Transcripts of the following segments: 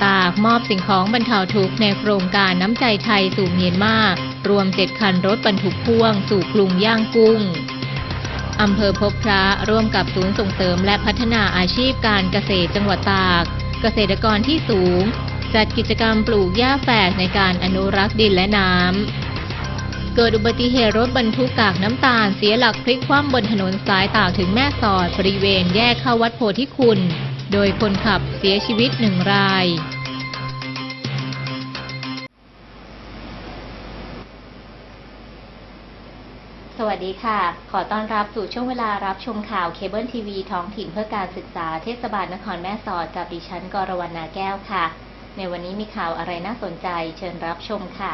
จังหวัดตากมอบสิ่งของบรรเทาทุกข์ในโครงการน้ำใจไทยสู่เมียนมารวม 7 คันรถบรรทุกพ่วง สู่กรุงย่างกุ้งอำเภอพบพระร่วมกับศูนย์ส่งเสริมและพัฒนาอาชีพการเกษตรจังหวัดตาก เกษตรกรที่สูง จัดกิจกรรมปลูกหญ้าแฝกในการอนุรักษ์ดินและน้ำ เกิดอุบัติเหตุรถบรรทุกกากน้ำตาลเสียหลักพลิกคว่ำบนถนนสายตากถึงแม่สอดบริเวณแยกเข้าวัดโพธิคุณ โดยคนขับเสียชีวิตหนึ่งราย สวัสดีค่ะ ขอต้อนรับสู่ช่วงเวลารับชมข่าวเคเบิลทีวีท้องถิ่นเพื่อการศึกษาเทศบาลนครแม่สอดกับดิฉันกรวรรณาแก้วค่ะ ในวันนี้มีข่าวอะไรน่าสนใจเชิญรับชมค่ะ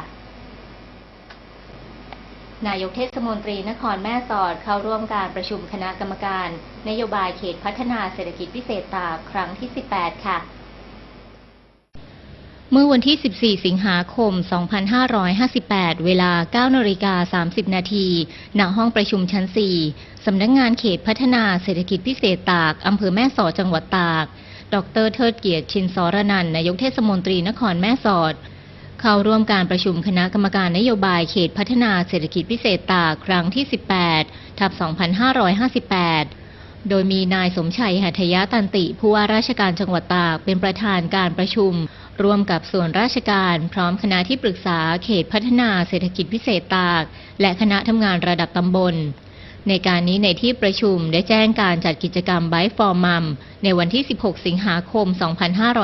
นายกเทศมนตรีนครแม่สอดเข้าร่วมการประชุมคณะกรรมการ นโยบายเขตพัฒนาเศรษฐกิจพิเศษตากครั้งที่ 18 ค่ะ เมื่อวันที่ 14 สิงหาคม 2558 เวลา 9นาฬิกา30 นาทีณห้องประชุมชั้น 4 สำนักงงานเขตพัฒนาเศรษฐกิจพิเศษตากอำเภอแม่สอดจังหวัดตาก ดรเทิดเกียรติชินสรนันนายกเทศมนตรีนครแม่สอด เข้าร่วมการประชุมคณะกรรมการนโยบายเขตพัฒนาเศรษฐกิจพิเศษตากครั้งที่ 18 ทับ 2558 โดยมีนายสมชัยหัตถยะตันติ ผู้ว่าราชการจังหวัดตากเป็นประธานการประชุม ร่วมกับส่วนราชการ พร้อมคณะที่ปรึกษาเขตพัฒนาเศรษฐกิจพิเศษตาก และคณะทำงานระดับตำบลในการนี้ในที่ประชุมได้แจ้งการจัดกิจกรรมไบฟอร์มัมในวันที่ 16 สิงหาคม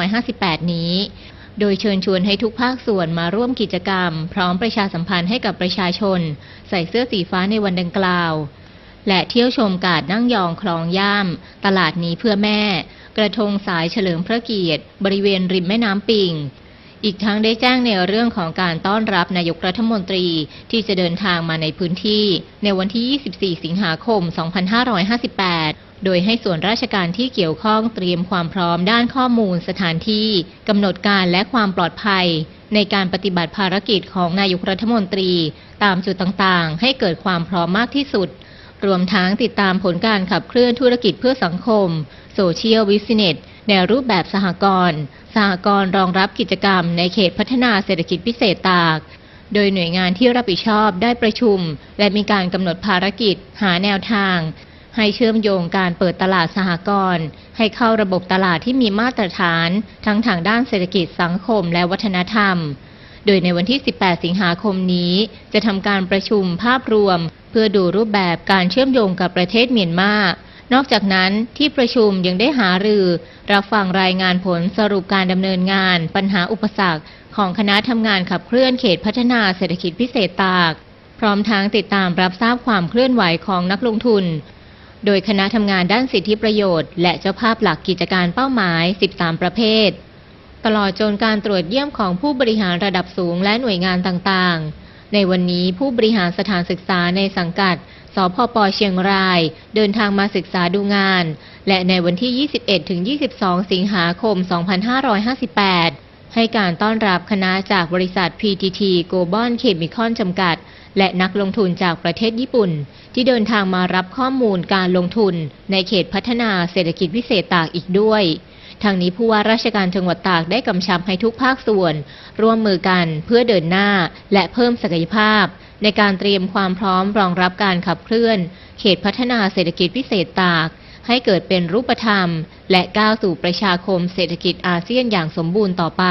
2558 นี้ โดยเชิญชวนให้ทุกภาคส่วนมาร่วมกิจกรรม พร้อมประชาสัมพันธ์ให้กับประชาชน ใส่เสื้อสีฟ้าในวันดังกล่าว และเที่ยวชมกาดนั่งยองคลองย่าม ตลาดนี้เพื่อแม่ กระทงสายเฉลิมพระเกียรติ บริเวณริมแม่น้ำปิงอีกทั้งได้แจ้งในเรื่องของการต้อนรับนายกรัฐมนตรีที่จะเดินทางมาในพื้นที่ ในวันที่ 24 สิงหาคม 2558 โดยให้ส่วนราชการที่เกี่ยวข้องเตรียมความพร้อมด้านข้อมูล สถานที่กำหนดการและความปลอดภัย ในการปฏิบัติภารกิจของนายกรัฐมนตรี ตามจุดต่างๆ ให้เกิดความพร้อมมากที่สุด รวมทั้งติดตามผลการขับเคลื่อนธุรกิจเพื่อสังคมโซเชียลวิสเนตในรูปแบบสหกรณ์สหกรณ์รองรับกิจกรรม ในเขตพัฒนาเศรษฐกิจพิเศษตากโดยหน่วยงานที่รับผิดชอบได้ประชุม และมีการกำหนดภารกิจ หาแนวทาง ให้เชื่อมโยงการเปิดตลาดสหกรณ์ให้เข้าระบบตลาดที่มีมาตรฐาน ทั้งทางด้านเศรษฐกิจสังคมและวัฒนธรรม โดยในวันที่ 18 สิงหาคมนี้ จะทำการประชุมภาพรวม เพื่อดูรูปแบบการเชื่อมโยงกับประเทศเมียนมานอกจากนั้นที่ประชุมยังได้หารือ รับฟังรายงานผลสรุปการดำเนินงาน ปัญหาอุปสรรค ของคณะทำงานขับเคลื่อนเขตพัฒนาเศรษฐกิจพิเศษตาก พร้อมทั้งติดตามรับทราบความเคลื่อนไหวของนักลงทุน โดยคณะทำงานด้านสิทธิประโยชน์ และเจ้าภาพหลักกิจการเป้าหมาย 13 ประเภท ตลอดจนการตรวจเยี่ยมของผู้บริหารระดับสูงและหน่วยงานต่างๆ ในวันนี้ผู้บริหารสถานศึกษาในสังกัด สพปเชียงราย เดินทางมาศึกษาดูงาน และในวันที่ 21-22 สิงหาคม 2558 ให้การต้อนรับคณะจากบริษัท PTT Global Chemical จำกัด และนักลงทุนจากประเทศญี่ปุ่น ที่เดินทางมารับข้อมูลการลงทุน ในเขตพัฒนาเศรษฐกิจพิเศษตากอีกด้วยทางนี้ผู้ว่าราชการจังหวัดตากได้กำชับให้ทุกภาคส่วน ร่วมมือกันเพื่อเดินหน้าและเพิ่มศักยภาพ ในการเตรียมความพร้อมรองรับการขับเคลื่อน เขตพัฒนาเศรษฐกิจพิเศษตาก ให้เกิดเป็นรูปธรรม และก้าวสู่ประชาคมเศรษฐกิจอาเซียนอย่างสมบูรณ์ต่อไป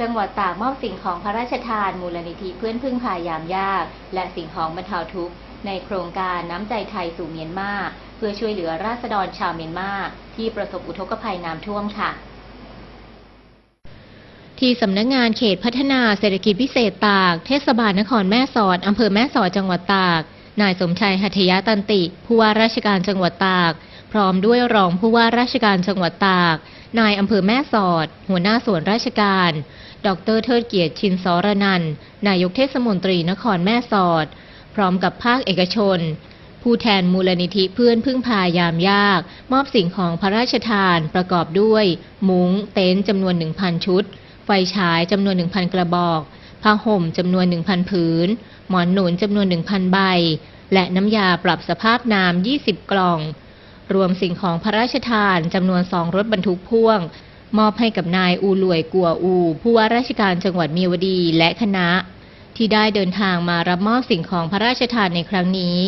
จังหวัดตากมอบสิ่งของพระราชทานมูลนิธิเพื่อนพึ่งพายามยาก และสิ่งของบรรเทาทุกข์ในโครงการน้ำใจไทยสู่เมียนมาเพื่อช่วยเหลือราษฎรชาวเมียนมาที่ประสบอุทกภัยน้ำท่วมค่ะ ที่สำนักงงานเขตพัฒนาเศรษฐกิจพิเศษตาก เทศบาลนครแม่สอดอำเภอแม่สอดจังหวัดตาก นายสมชัยหัตยะตันติ ผู้ว่าราชการจังหวัดตาก พร้อมด้วยรองผู้ว่าราชการจังหวัดตาก นายอำเภอแม่สอด หัวหน้าส่วนราชการ ดรเทิดเกียรติชินสรนันนายกเทศมนตรีนครแม่สอด พร้อมกับภาคเอกชน ผู้แทนมูลนิธิเพื่อนพึ่งพายามยาก มอบสิ่งของพระราชทานประกอบด้วย มุง้ง เต็นท์จำนวน 1,000 ชุด ไฟฉายจำนวน 1,000 กระบอกผ้าห่มจำนวน 1,000 ผืน หมอนหนุนจำนวน 1,000 ใบ และน้ำยาปรับสภาพน้ำ20 กล่อง รวมสิ่งของพระราชทานจำนวนสองรถบรรทุกพ่วง มอบให้กับนายอูหลวยกัวอู ผู้ว่าราชการจังหวัดเมียวดีและคณะ ที่ได้เดินทางมารับมอบสิ่งของพระราชทานในครั้งนี้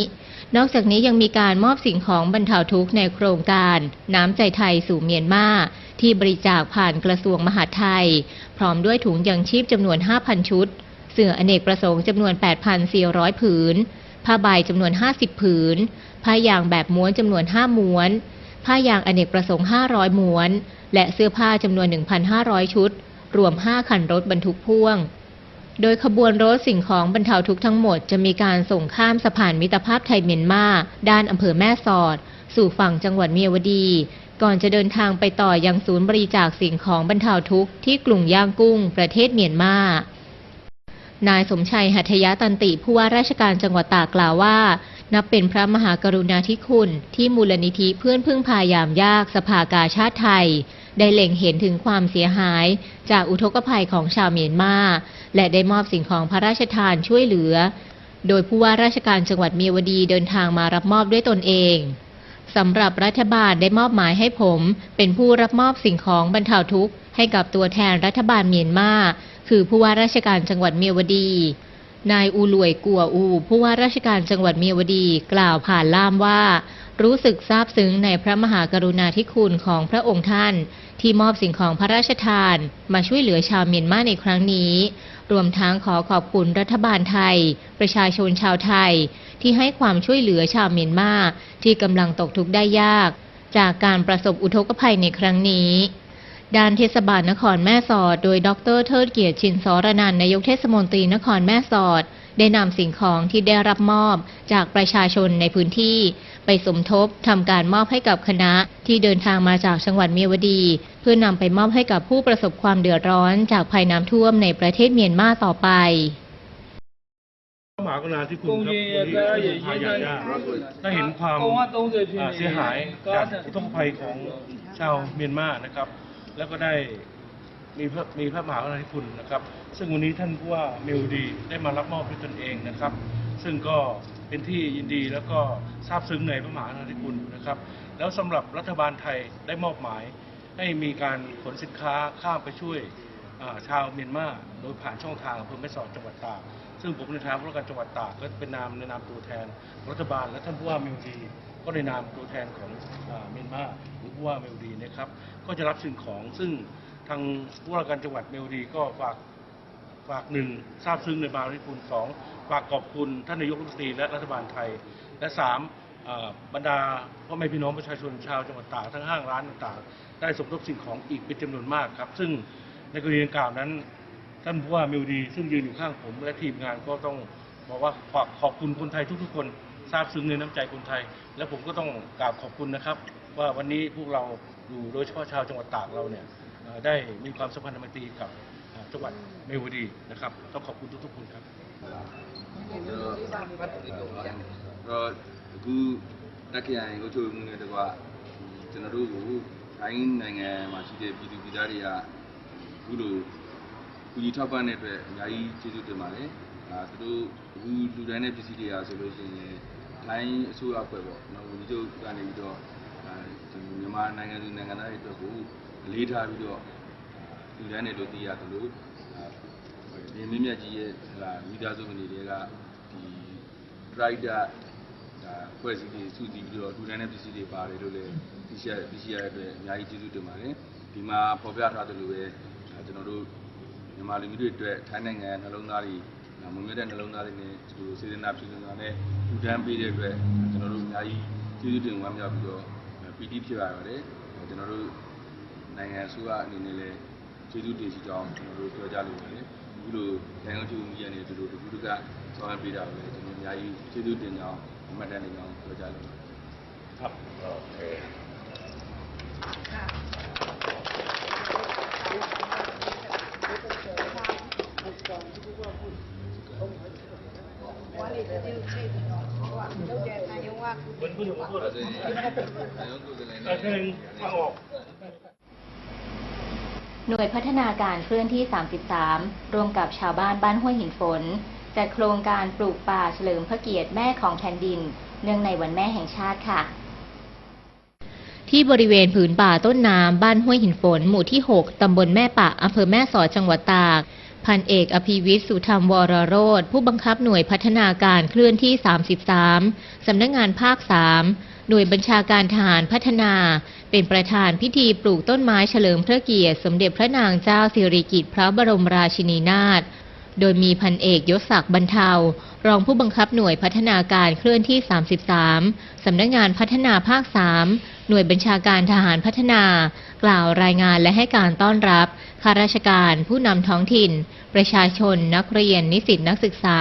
นอกจากนี้ยังมีการมอบสิ่งของบรรเทาทุกข์ในโครงการ น้ำใจไทยสู่เมียนมาที่บริจาคผ่านกระทรวงมหาดไทย พร้อมด้วยถุงยังชีพจำนวน 5,000 ชุด เสื่ออเนกประสงค์จำนวน 8,400 ผืน ผ้าใบจำนวน 50 ผืน ผ้ายางแบบม้วนจำนวน 5 ม้วน ผ้ายางอเนกประสงค์ 500 ม้วน และเสื้อผ้าจำนวน 1,500 ชุด รวม 5 คันรถบรรทุกพ่วง โดยขบวนรถสิ่งของบรรเทาทุกข์ทั้งหมดจะมีการส่งข้ามสะพานมิตรภาพไทยเมียนมาด้านอำเภอแม่สอด สู่ฝั่งจังหวัดเมียวดี ก่อนจะเดินทางไปต่อยังศูนย์บริจาคสิ่งของบรรเทาทุกข์ที่กลุ่มย่างกุ้งประเทศเมียนมา นายสมชัยหัตถยะตันติผู้ว่าราชการจังหวัดตากกล่าวว่า นับเป็นพระมหากรุณาธิคุณ ที่มูลนิธิเพื่อนพึ่งพายามยากสภากาชาติไทย ได้เล็งเห็นถึงความเสียหาย จากอุทกภัยของชาวเมียนมา และได้มอบสิ่งของพระราชทานช่วยเหลือ โดยผู้ว่าราชการจังหวัดเมียวดีเดินทางมารับมอบด้วยตนเองสำหรับรัฐบาลได้มอบหมายให้ผม เป็นผู้รับมอบสิ่งของบรรเทาทุกข์ให้กับตัวแทนรัฐบาลเมียนมา คือผู้ว่าราชการจังหวัดเมียวดี นายอูลวยกัวอู ผู้ว่าราชการจังหวัดเมียวดี กล่าวผ่านล่ามว่า รู้สึกซาบซึ้งในพระมหากรุณาธิคุณของพระองค์ท่าน ที่มอบสิ่งของพระราชทาน มาช่วยเหลือชาวเมียนมาในครั้งนี้ รวมทั้งขอขอบคุณรัฐบาลไทย ประชาชนชาวไทย ที่ให้ความช่วยเหลือชาวเมียนมาที่กำลังตกทุกข์ได้ยาก จากการประสบอุทกภัยในครั้งนี้ ด้านเทศบาลนครแม่สอด โดยดรเทิดเกียรติชินสรนันนายกเทศมนตรีนครแม่สอด ได้นำสิ่งของที่ได้รับมอบจากประชาชนในพื้นที่ ไปสมทบทำการมอบให้กับคณะที่เดินทางมาจากจังหวัดเมียวดี เพื่อนำไปมอบให้กับผู้ประสบความเดือดร้อนจากภัยน้ำท่วมในประเทศเมียนมาต่อไปมหากรณาธิคุณครับที่พายาญาถ้าเห็นความเสียหายจากอุทกภัยของชาวเมียนมานะครับ แล้วก็ได้มีพระมีพระมหากรุณาธิคุณนะครับ ซึ่งวันนี้ท่านผู้ว่าเมลดีได้มารับมอบด้วยตนเองนะครับ ซึ่งก็เป็นที่ยินดีแล้วก็ซาบซึ้งในพระมหากรุณาธิคุณนะครับ แล้วสำหรับรัฐบาลไทยได้มอบหมาย ให้มีการขนสินค้าข้ามไปช่วยอ่าชาวเมียนมาโดยผ่านช่องทางอำเภอแม่สอดจังหวัดตากซึ่งผมในฐานะผู้ว่าการจังหวัดตากก็เป็นนามในนามตัวแทนรัฐบาลและท่านผู้ว่าเมลดี ก็ในนามตัวแทนของเมียนมาหรือผู้ว่าเมลดีนะครับก็จะรับสิ่งของซึ่งทางผู้ว่าการจังหวัดเมลดีก็ฝากฝากหนึ่งทราบซึ้งในบารมีคุณสองฝากขอบคุณท่านนายกรัฐมนตรีและรัฐบาลไทย และสามบรรดาพ่อแม่พี่น้องประชาชนชาวจังหวัดตากทั้งห้างร้านต่างๆ ได้สมทบสิ่งของอีกเป็นจำนวนมากครับ ซึ่งในกรณีดังกล่าวนั้น ท่านผู้ว่ามิวดี ซึ่งยืนอยู่ข้างผมและทีมงานก็ต้องบอกว่าขอบคุณคนไทยทุกๆคน ทราบซึ้งในน้ำใจคนไทย และผมก็ต้องกราบขอบคุณนะครับ ว่าวันนี้พวกเราอยู่โดยเฉพาะชาวจังหวัดตากเราเนี่ยเอ่อได้มีความสัมพันธ์อันตรีกับเอ่อจังหวัดเมวดีนะครับต้องขอบคุณทุกๆคนครับ တော့အခုတက်ခရိုင်ကိုချုပ်မှုနဲ့တကွာကျွန်တော်တို့ကိုထိုင်းနိုင်ငံမှာရှိတဲ့ပြည်သူပြည်သားတွေကအခုလိုကူညီထောက်ပံ့တဲ့အတွက်အများကြီးကျေးဇူးတင်ပါတယ်။အာ သူတို့အခုလူတိုင်းတဲ့ပစ္စည်းတွေအားဆိုလို့ရှိရင်ထိုင်းအစိုးရအဖွဲ့ပေါ့နော်ဝန်ကြီးချုပ်ကနေပြီးတော့အဲဒီမြန်မာနိုင်ငံသူနိုင်ငံသားတွေအတွက်ကိုအလေးထားပြီးတော့လူတိုင်းနဲ့လို့သိရတယ်လို့အာဒီမြင့်မြတ်ကြီးရဲ့ဟလာမိသားစုဝင်တွေကဒီ right ဒါဖွဲ့စည်းပြီးစုတည်ပြီးတော့ဒူတန်းတဲ့ပစ္စည်းတွေပါတယ်လို့လည်းသိရှိရသိရှိရတဲ့အတွက်အများကြီးကျေးဇူးတင်ပါတယ်ဒီမှာဖော်ပြထားသလိုပဲဒါကျွန်တော်တို့မြန်မာလူမျိုးတွေအတွက်ထိုင်းနိုင်ငံနှလုံးသားတွေဒါ မွေးမြတဲ့နှလုံးသားတွေနဲ့သူတို့စေတနာဖြစ်နေတာနဲ့ထူထမ်းပေးတဲ့အတွက်ကျွန်တော်တို့အများကြီးကျေးဇူးတင်ဝမ်းမြောက်ပြီးတော့ပီတိဖြစ်ရပါတယ်ကျွန်တော်တို့နိုင်ငံအစိုးရအနေနဲ့လည်းကျေးဇူးတင်ရှိကြောင်းကျွန်တော်တို့ပြောကြလိုပါတယ်အခုလိုနိုင်ငံ့ကျေးဇူးမြတ်နေသူတို့တခုတကဆောင်ရွက်ပေးတာကိုလည်းကျွန်တော်အများကြီးကျေးဇူးတင်ကြောင်းအမှတ်တမ်းတင်ကြောင်းပြောကြလိုပါတယ်ဟုတ်ကဲ့ หน่วยพัฒนาการเคลื่อนที่ 33รวมกับชาวบ้านบ้านห้วยหินฝนจัดโครงการปลูกป่าเฉลิมพระเกียรติแม่ของแผ่นดิน เนื่องในวันแม่แห่งชาติค่ะ ที่บริเวณผืนป่าต้นน้ำบ้านห้วยหินฝน หมู่ที่ 6 ตำบลแม่ป่าอำเภอแม่สอดจังหวัดตาก พันเอกอภิวิทย์สุธรรมวรโรธผู้บังคับหน่วยพัฒนาการเคลื่อนที่ 33 สำนักงานภาค 3 หน่วยบัญชาการทหารพัฒนา เป็นประธานพิธีปลูกต้นไม้เฉลิมพระเกียรติ สมเด็จพระนางเจ้าสิริกิติ์พระบรมราชินีนาถโดยมีพันเอกยศศักดิ์บรรเทารองผู้บังคับหน่วยพัฒนาการเคลื่อนที่ 33 สำนักงานพัฒนาภาค 3 หน่วยบัญชาการทหารพัฒนา กล่าวรายงานและให้การต้อนรับข้าราชการ ผู้นำท้องถิ่น ประชาชน นักเรียน นิสิตนักศึกษา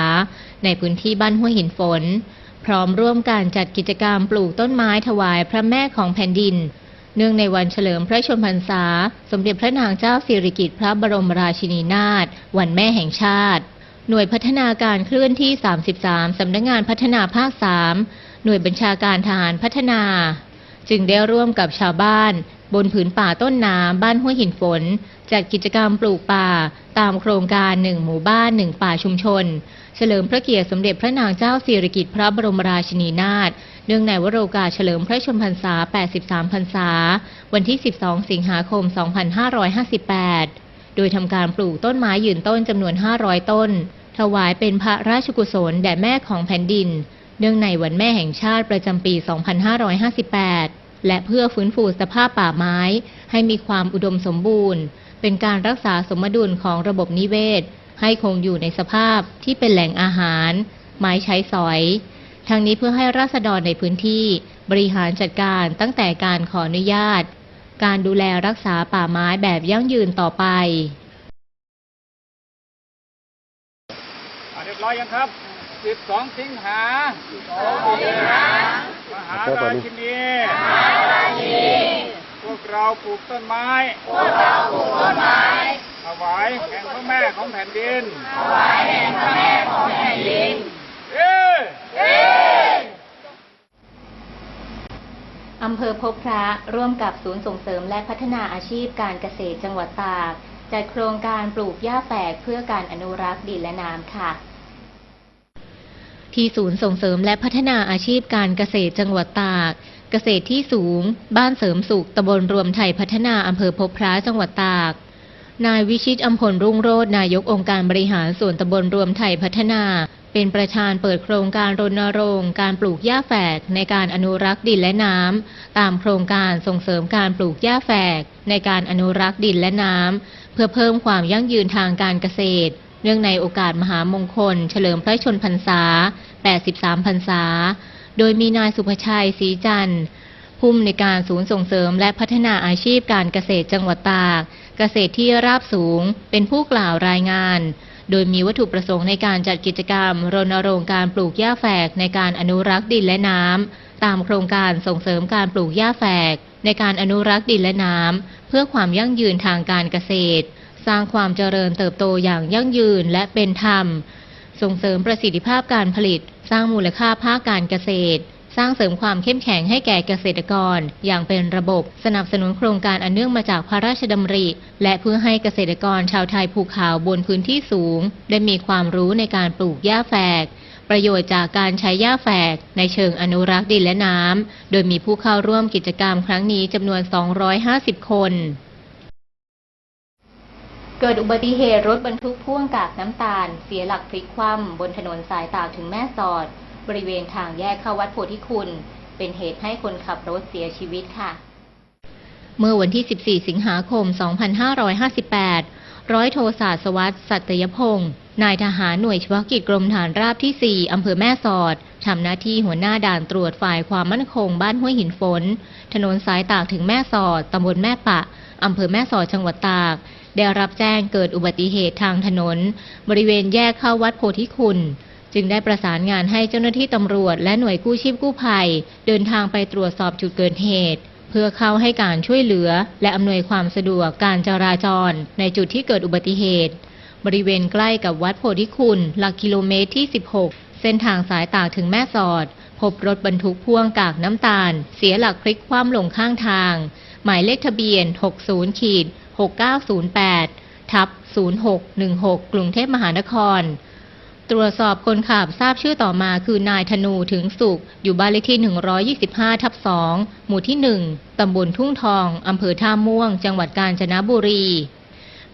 ในพื้นที่บ้านห้วยหินฝน พร้อมร่วมการจัดกิจกรรมปลูกต้นไม้ถวายพระแม่ของแผ่นดิน เนื่องในวันเฉลิมพระชนมพรรษา สมเด็จพระนางเจ้าสิริกิติ์พระบรมราชินีนาถวันแม่แห่งชาติหน่วยพัฒนาการเคลื่อนที่ 33 สำนักงานพัฒนาภาค 3 หน่วยบัญชาการทหารพัฒนา จึงได้ร่วมกับชาวบ้าน บนผืนป่าต้นน้ำบ้านห้วยหินฝน จัดกิจกรรมปลูกป่า ตามโครงการหนึ่งหมู่บ้านหนึ่งป่าชุมชน เฉลิมพระเกียรติสมเด็จพระนางเจ้าสิริกิติ์พระบรมราชินีนาถเนื่องในวโรกาสเฉลิมพระชนมพรรษา 83 พรรษา วันที่ 12 สิงหาคม 2558 โดยทำการปลูกต้นไม้ยืนต้นจำนวน 500 ต้น ถวายเป็นพระราชกุศลแด่แม่ของแผ่นดิน เนื่องในวันแม่แห่งชาติประจำปี 2558 และเพื่อฟื้นฟูสภาพป่าไม้ ให้มีความอุดมสมบูรณ์ เป็นการรักษาสมดุลของระบบนิเวศ ให้คงอยู่ในสภาพที่เป็นแหล่งอาหาร ไม้ใช้สอย ทั้งนี้เพื่อให้ราษฎรในพื้นที่บริหารจัดการตั้งแต่การขออนุญาต การดูแลรักษาป่าไม้แบบยั่งยืนต่อไปเรียบร้อยยังครับ 12สิงหา12สิงหามหาราชินีมหาราชินี พวกเราปลูกต้นไม้ พวกเราปลูกต้นไม้ถวายแห่งพระแม่ของแผ่นดินถวายแห่งพระแม่ของแผ่นดินเย้อำเภอพบพระร่วมกับศูนย์ส่งเสริมและพัฒนาอาชีพการเกษตรจังหวัดตากจัดโครงการปลูกหญ้าแฝกเพื่อการอนุรักษ์ดินและน้ำค่ะ ที่ศูนย์ส่งเสริมและพัฒนาอาชีพการเกษตรจังหวัดตาก เกษตรที่สูง บ้านเสริมสุขตำบลรวมไทยพัฒนาอำเภอพบพระจังหวัดตาก นายวิชิตอัมพลรุ่งโรจน์นายกองค์การบริหารส่วนตำบลรวมไทยพัฒนา เป็นประธานเปิดโครงการรณรงค์การปลูกหญ้าแฝกในการอนุรักษ์ดินและน้ำตามโครงการส่งเสริมการปลูกหญ้าแฝกในการอนุรักษ์ดินและน้ำเพื่อเพิ่มความยั่งยืนทางการเกษตร เนื่องในโอกาสมหามงคล เฉลิมพระชนพรรษา 83 พรรษา โดยมีนายสุภชัยศรีจันทร์ผู้อำนการศูนย์ส่งเสริมและพัฒนาอาชีพการเกษตรจังหวัดตาก เกษตรที่ราบสูง เป็นผู้กล่าวรายงาน โดยมีวัตถุประสงค์ในการจัดกิจกรรม รณรงค์การปลูกหญ้าแฝกในการอนุรักษ์ดินและน้ำ ตามโครงการส่งเสริมการปลูกหญ้าแฝก ในการอนุรักษ์ดินและน้ำ เพื่อความยั่งยืนทางการเกษตร สร้างความเจริญเติบโตอย่างยั่งยืนและเป็นธรรม ส่งเสริมประสิทธิภาพการผลิต สร้างมูลค่าภาคการเกษตร สร้างเสริมความเข้มแข็งให้แก่เกษตรกร อย่างเป็นระบบสนับสนุนโครงการอันเนื่องมาจากพระราชดำริ และเพื่อให้เกษตรกรชาวไทยภูเขาบนพื้นที่สูง ได้มีความรู้ในการปลูกหญ้าแฝกประโยชน์จากการใช้หญ้าแฝก ในเชิงอนุรักษ์ดินและน้ำ โดยมีผู้เข้าร่วมกิจกรรมครั้งนี้จำนวน 250 คน เกิดอุบัติเหตุรถบรรทุกพ่วงกากน้ำตาล เสียหลักพลิกคว่ำบนถนนสายตากถึงแม่สอด บริเวณทางแยกเข้าวัดโพธิคุณ เป็นเหตุให้คนขับรถเสียชีวิตค่ะ เมื่อวันที่ 14 สิงหาคม 2558 ร้อยโทศาสวัสดิ์สัตยพงศ์นายทหารหน่วยเฉพาะกิจกรมฐานราบที่ 4 อำเภอแม่สอด ทำหน้าที่หัวหน้าด่านตรวจฝ่ายความมั่นคงบ้านห้วยหินฝน ถนนสายตากถึงแม่สอด ตำบลแม่ปะ อำเภอแม่สอด จังหวัดตาก ได้รับแจ้งเกิดอุบัติเหตุทางถนน บริเวณแยกเข้าวัดโพธิคุณ จึงได้ประสานงานให้เจ้าหน้าที่ตำรวจและหน่วยกู้ชีพกู้ภัย เดินทางไปตรวจสอบจุดเกิดเหตุ เพื่อเข้าให้การช่วยเหลือ และอำนวยความสะดวกการจราจร ในจุดที่เกิดอุบัติเหตุ บริเวณใกล้กับวัดโพธิคุณ หลักกิโลเมตรที่ 16 เส้นทางสายตากถึงแม่สอด พบรถบรรทุกพ่วงกากน้ำตาล เสียหลักพลิกคว่ำลงข้างทาง หมายเลขทะเบียน 60ขีด 6908 ทับ 0616 กรุงเทพมหานคร ตรวจสอบคนขับทราบชื่อต่อมาคือนายธนูถึงสุข อยู่บ้านเลขที่ 125 ทับ 2 หมู่ที่ 1 ตำบลทุ่งทอง อำเภอท่าม่วง จังหวัดกาญจนบุรี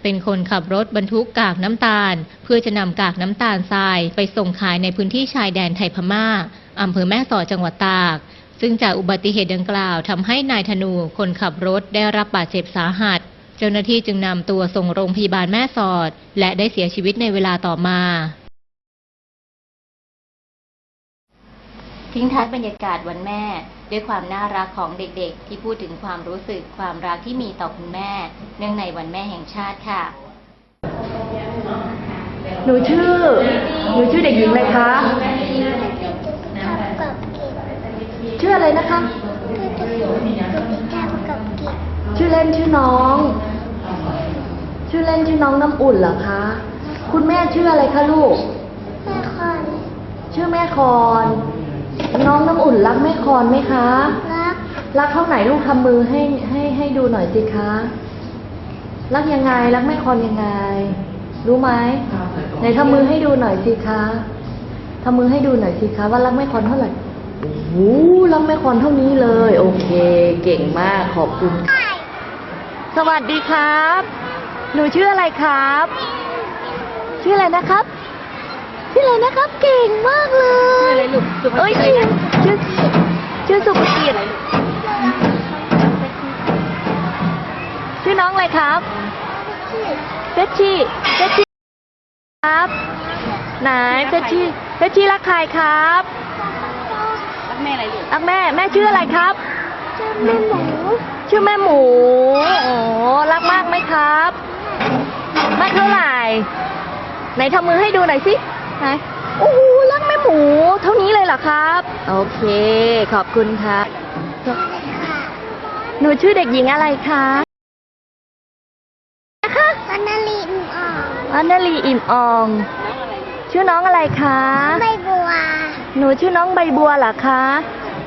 เป็นคนขับรถบรรทุกกากน้ำตาล เพื่อจะนำกากน้ำตาลทรายไปส่งขายในพื้นที่ชายแดนไทยพม่าอำเภอแม่สอดจังหวัดตากซึ่งจากอุบัติเหตุดังกล่าวทำให้นายธนูคนขับรถได้รับบาดเจ็บสาหัส เจ้าหน้าที่จึงนำตัวส่งโรงพยาบาลแม่สอด และได้เสียชีวิตในเวลาต่อมาทิ้งท้ายบรรยากาศวันแม่ ด้วยความน่ารักของเด็กๆ ที่พูดถึงความรู้สึกความรักที่มีต่อคุณแม่ เนื่องในวันแม่แห่งชาติค่ะ หนูชื่อ หนูชื่อเด็กหญิงอะไรคะชื่ออะไรนะคะ ชื่อเล่นชื่อน้อง ชื่อเล่นชื่อน้องน้ำอุ่นเหรอคะ คุณแม่ชื่ออะไรคะลูก แม่คอนชื่อแม่คอน น้องน้ำอุ่นรักแม่คอนไหมคะ รัก รักเท่าไหนลูกทำมือให้ให้ให้ดูหน่อยสิคะ รักยังไงรักแม่คอนยังไง รู้ไหมไหนทำมือให้ดูหน่อยสิคะทำมือให้ดูหน่อยสิคะว่ารักแม่คอนเท่าไหร่โอ้โหรักแม่คอนเท่านี้เลย โอเค เก่งมากขอบคุณ สวัสดีครับ หนูชื่ออะไรครับ ชื่ออะไรนะครับ ชื่ออะไรนะครับ เก่งมากเลย ชื่ออะไรลูกเอ้ยชื่อชื่อชื่อสุภกิจชื่อน้องอะไรครับเฟชชี่เฟชชี่ครับ ไหนเฟชชี่เฟชชี่รักใครครับ รักแม่อะไรลูกรักแม่ แม่ชื่ออะไรครับ ชื่อแม่หมู ชื่อแม่หมู โอ้รักมากไหมครับ มากเท่าไหร่ ไหนทำมือให้ดูหน่อยสิ ไหน โอ้โห รักแม่หมู เท่านี้เลยเหรอครับ โอเค ขอบคุณครับ หนูชื่อเด็กหญิงอะไรคะนะคะวันนาลีนออกอันนาลีอิ่มออง ชื่อน้องอะไรคะ ใบบัว หนูชื่อน้องใบบัวเหรอคะ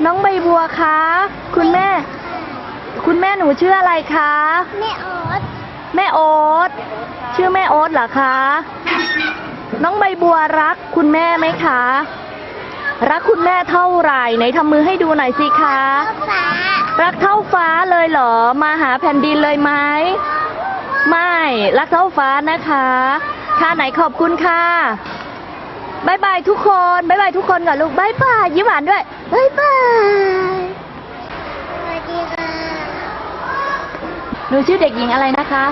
น้องใบบัวคะ คุณแม่ คุณแม่หนูชื่ออะไรคะ แม่ออสแม่โอ๊ตชื่อแม่โอ๊ตเหรอคะ น้องใบบัวรักคุณแม่ไหมคะ รักคุณแม่เท่าไหร่ไหนทำมือให้ดูหน่อยสิคะ ฟ้ารักเท่าฟ้าเลยเหรอ มาหาแผ่นดินเลยไหม ไม่ รักเท่าฟ้านะคะ ค่ะไหนขอบคุณค่ะบายบายทุกคนบายบายทุกคนก่อนลูกบายบายยิ้มหวานด้วยบายบาย สวัสดีค่ะ หนูชื่อเด็กหญิงอะไรนะคะ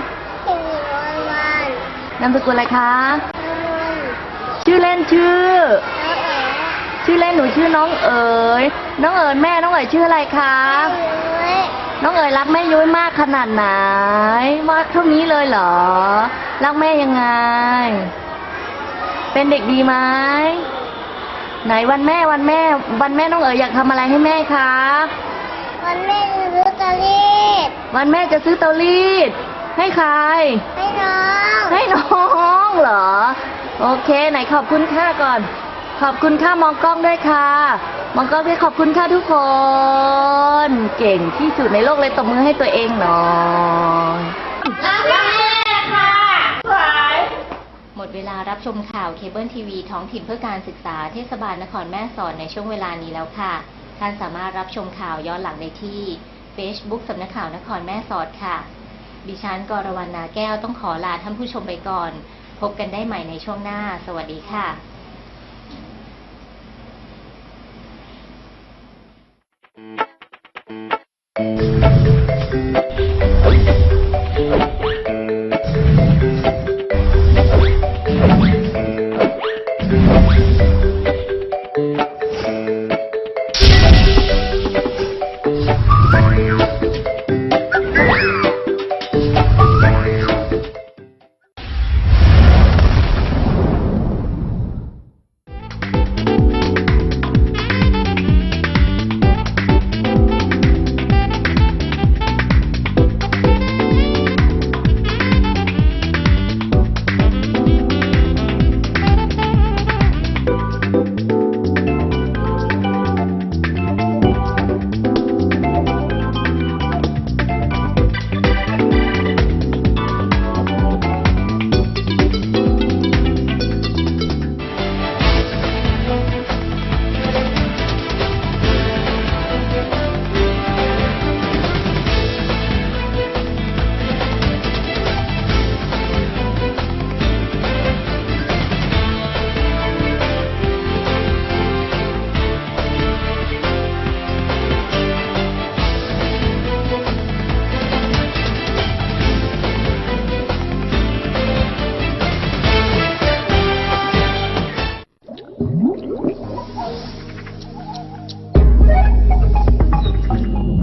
เด็กหญิงวันวันนามสกุลอะไรคะน้ำมันชื่อเล่นชื่อแล้วเอ๋ชื่อเล่นหนูชื่อน้องเอ๋ย น้องเอ๋ยแม่น้องเอ๋ยชื่ออะไรคะเอ้ยน้องเอ๋ยรักแม่ยุ้ยมากขนาดไหนมากเท่านี้เลยเหรอ รักแม่ยังไง เป็นเด็กดีไหมไหนวันแม่วันแม่ วันแม่น้องเอ๋ยอยากทำอะไรให้แม่คะวันแม่ซื้อลอ ตเตอรี่วันแม่จะซื้อเตารีด ให้ใคร ให้น้องให้น้องเหรอ โอเค ไหนขอบคุณค่าก่อน ขอบคุณค่ามองกล้องด้วยค่ะ มองกล้องด้วยขอบคุณค่ะทุกคน เก่งที่สุดในโลกเลยตบมือให้ตัวเองหน่อยหมดเวลารับชมข่าวเคเบิลทีวีท้องถิ่นเพื่อการศึกษาเทศบาลนครแม่สอดในช่วงเวลานี้แล้วค่ะ ท่านสามารถรับชมข่าวย้อนหลังได้ที่ Facebook สำนักข่าวนครแม่สอดค่ะ ดิฉันกรวรรณนาแก้วต้องขอลาท่านผู้ชมไปก่อน พบกันได้ใหม่ในช่วงหน้า สวัสดีค่ะ